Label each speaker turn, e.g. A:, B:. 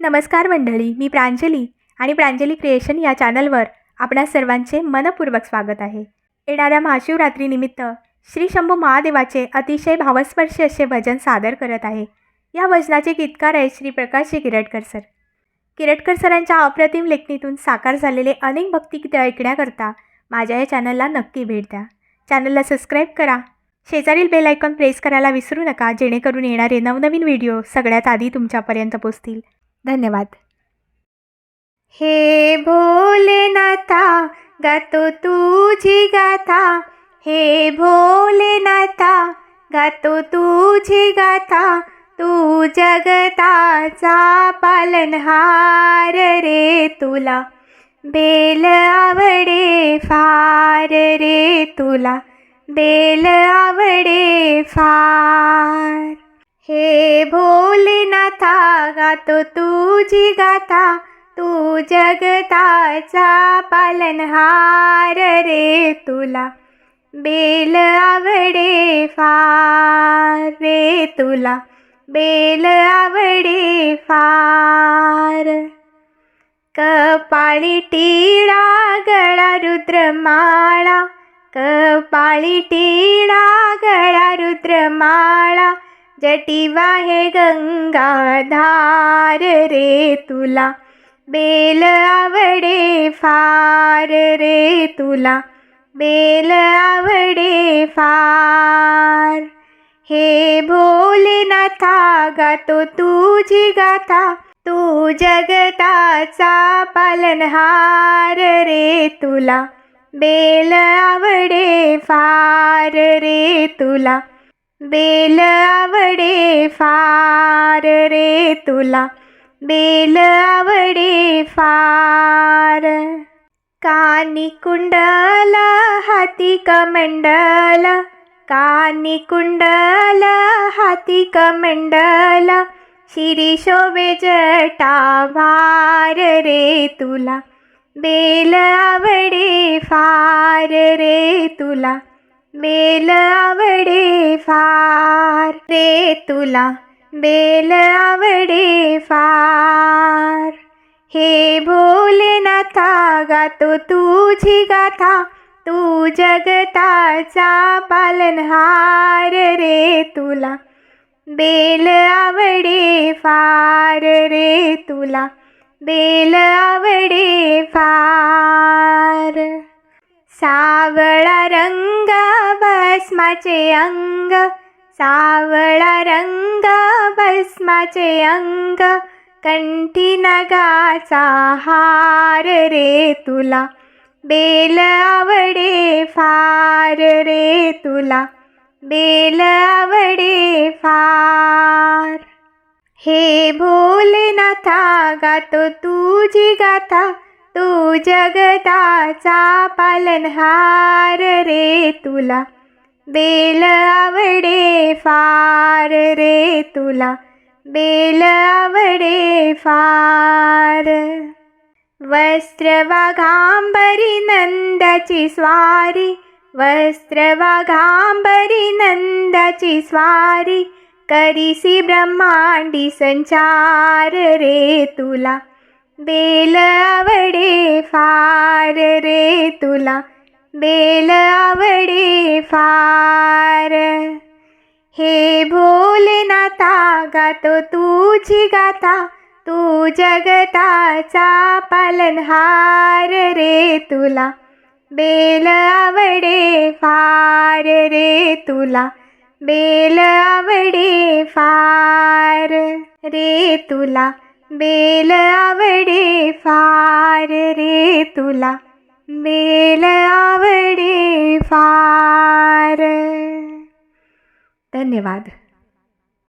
A: नमस्कार मंडळी मी प्रांजली आणि प्रांजली क्रिएशन या चॅनलवर आपणा सर्वांचे मनपूर्वक स्वागत आहे. येणाऱ्या महाशिवरात्रीनिमित्त श्री शंभू महादेवाचे अतिशय भावस्पर्शी असे भजन सादर करत आहे. या भजनाचे गीतकार आहेत श्री प्रकाशजी किरटकर सर. किरटकर सरांच्या अप्रतिम लेखणीतून साकार झालेले अनेक भक्तिगीते ऐकण्याकरता माझ्या या चॅनलला नक्की भेट द्या. चॅनलला सबस्क्राईब करा. शेजारील बेल आयकॉन प्रेस करायला विसरू नका जेणेकरून येणारे नवनवीन व्हिडिओ सगळ्यात आधी तुमच्यापर्यंत पोचतील. धन्यवाद. हे भोलेनाथा गातो तुझी गाथा. हे भोलेनाथा गातो तुझी गाथा. तू जगताचा पालनहार रे तुला. बेल आवडे फार रे तुला. बेल आवडे फार. हे भोलेनाथा गातो तुझी गाथा. तू जगताचा पालनहार रे तुला. बेल आवडे फार रे तुला. बेल आवडे फार. कपाळी टिळा गळा रुद्रमाळा. कपाळी टिळा गळा रुद्रमाळा. जटिवा हे गंगाधार रे तुला बेल आवडे फार रे तुला बेल आवडे फार. हे भोलेनाथा गातो तुझी गाथा तू जगताचा पालनहार रे तुला बेल आवडे फार रे तुला बेल आवडे फार रे तुला. बेल आवडे फार. कानी कुंडला हाती कमंडल. कानी कुंडला हाती कमंडला. शिरी शोभे जटा भार रे तुला. बेल आवडे फार रे तुला. बेल आवडे फार रे तुला बेल आवडे फार. हे भोलेनाथा गातो तुझी गाथा तू जगताचा पालनहार रे तुला. बेल आवडे फार रे तुला बेल आवडे फार. सावळा रंग भस्माचे अंग सावळा रंग भस्माचे अंग कंठी नगाचा हार रे तुला बेल आवडे फार रे तुला बेल आवडे फार. हे भोलेनाथा गातो तुझी गाथा तू जगताचा पालनहार रे तुला बेल आवडे फार रे तुला बेल आवडे फार. वस्त्र वाघांबरी नंदाची स्वारी वस्त्र वाघांबरी नंदाची स्वारी करीसी ब्रह्मांडी संचार रे तुला. बेल आवडे फार रे तुला बेल आवडे फार. हे भोलेनाथा गातो तुझी गाता तू जगताचा पालनहार रे तुला. बेल आवडे फार रे तुला. बेल आवडे फार रे तुला. बेल आवडे फार रे तुला. बेल आवडे फार धन्यवाद